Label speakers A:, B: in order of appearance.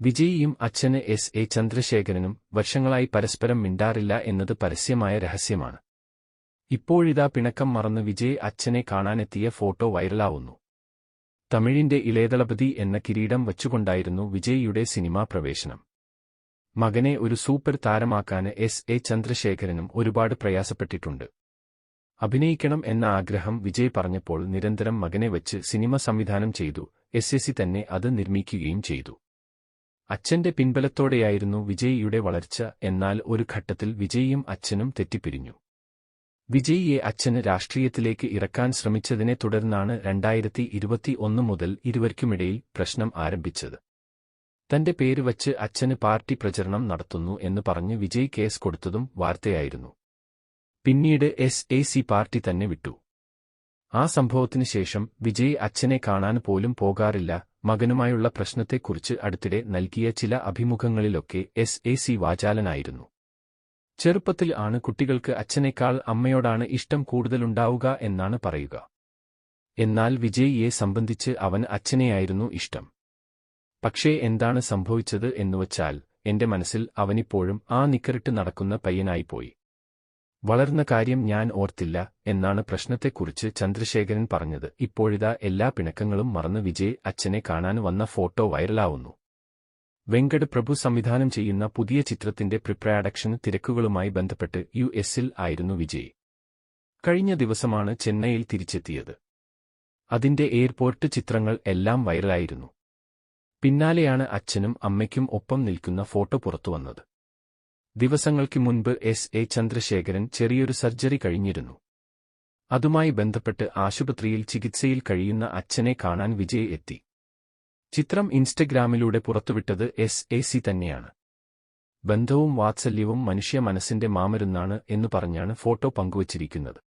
A: വിജയിയും അച്ഛന് S. A. ചന്ദ്രശേഖരനും വർഷങ്ങളായി പരസ്പരം മിണ്ടാറില്ല എന്നത് പരസ്യമായ രഹസ്യമാണ്. ഇപ്പോഴിതാ പിണക്കം മറന്ന് വിജയ് അച്ഛനെ കാണാനെത്തിയ ഫോട്ടോ വൈറലാവുന്നു. തമിഴിന്റെ ഇളയതളപതി എന്ന കിരീടം വച്ചുകൊണ്ടായിരുന്നു വിജയിയുടെ സിനിമാ പ്രവേശനം. മകനെ ഒരു സൂപ്പർ താരമാക്കാന് എസ്. എ. ചന്ദ്രശേഖരനും ഒരുപാട് പ്രയാസപ്പെട്ടിട്ടുണ്ട്. അഭിനയിക്കണം എന്ന ആഗ്രഹം വിജയ് പറഞ്ഞപ്പോൾ നിരന്തരം മകനെ വച്ച് സിനിമ സംവിധാനം ചെയ്തു എസി. തന്നെ അത് നിർമ്മിക്കുകയും ചെയ്തു. അച്ഛന്റെ പിൻബലത്തോടെയായിരുന്നു വിജയിയുടെ വളർച്ച എന്നാൽ ഒരു ഘട്ടത്തിൽ വിജയിയും അച്ഛനും തെറ്റിപ്പിരിഞ്ഞു. വിജയിയെ അച്ഛന് രാഷ്ട്രീയത്തിലേക്ക് ഇറക്കാൻ ശ്രമിച്ചതിനെ തുടർന്നാണ് രണ്ടായിരത്തി ഇരുപത്തി ഒന്ന് മുതൽ ഇരുവർക്കുമിടയിൽ പ്രശ്നം ആരംഭിച്ചത്. തന്റെ പേര് വച്ച് അച്ഛന് പാർട്ടി പ്രചരണം നടത്തുന്നു എന്ന് പറഞ്ഞ് വിജയ് കേസ് കൊടുത്തതും വാർത്തയായിരുന്നു. പിന്നീട് എസ് എ സി പാർട്ടി തന്നെ വിട്ടു. ആ സംഭവത്തിന് ശേഷം വിജയ് അച്ഛനെ കാണാൻ പോലും പോകാറില്ല മകനുമായുള്ള പ്രശ്നത്തെക്കുറിച്ച് അടുത്തിടെ നൽകിയ ചില അഭിമുഖങ്ങളിലൊക്കെ എസ് എ സി വാചാലനായിരുന്നു. ചെറുപ്പത്തിൽ ആണ് കുട്ടികൾക്ക് അച്ഛനേക്കാൾ അമ്മയോടാണ് ഇഷ്ടം കൂടുതലുണ്ടാവുക എന്നാണ് പറയുക. എന്നാൽ വിജയിയെ സംബന്ധിച്ച് അവൻ അച്ഛനെയായിരുന്നു ഇഷ്ടം. പക്ഷേ എന്താണ് സംഭവിച്ചത് എന്നുവച്ചാൽ എന്റെ മനസ്സിൽ അവനിപ്പോഴും ആ നിക്കറിട്ട് നടക്കുന്ന പയ്യനായിപ്പോയി. വളർന്ന കാര്യം ഞാൻ ഓർത്തില്ല എന്നാണ് പ്രശ്നത്തെക്കുറിച്ച് ചന്ദ്രശേഖരൻ പറഞ്ഞത്. ഇപ്പോഴിതാ എല്ലാ പിണക്കങ്ങളും മറന്ന് വിജയ് അച്ഛനെ കാണാൻ വന്ന ഫോട്ടോ വൈറലാവുന്നു. വെങ്കട് പ്രഭു സംവിധാനം ചെയ്യുന്ന പുതിയ ചിത്രത്തിന്റെ പ്രിപ്രൊഡക്ഷൻ തിരക്കുകളുമായി ബന്ധപ്പെട്ട് യു എസിൽ ആയിരുന്നു വിജയ്. കഴിഞ്ഞ ദിവസമാണ് ചെന്നൈയിൽ തിരിച്ചെത്തിയത്. അതിന്റെ എയർപോർട്ട് ചിത്രങ്ങൾ എല്ലാം വൈറലായിരുന്നു. പിന്നാലെയാണ് അച്ഛനും അമ്മയ്ക്കും ഒപ്പം നിൽക്കുന്ന ഫോട്ടോ പുറത്തുവന്നത്. ദിവസങ്ങൾക്ക് മുൻപ് എസ്. എ. ചന്ദ്രശേഖരൻ ചെറിയൊരു സർജറി കഴിഞ്ഞിരുന്നു. അതുമായി ബന്ധപ്പെട്ട് ആശുപത്രിയിൽ ചികിത്സയിൽ കഴിയുന്ന അച്ഛനെ കാണാൻ വിജയ് എത്തി. ചിത്രം ഇൻസ്റ്റഗ്രാമിലൂടെ പുറത്തുവിട്ടത് എസ്. എ. സി. തന്നെയാണ്. ബന്ധവും വാത്സല്യവും മനുഷ്യ മനസ്സിന്റെ മാമരുന്നാണ് എന്നു പറഞ്ഞാണ് ഫോട്ടോ പങ്കുവച്ചിരിക്കുന്നത്.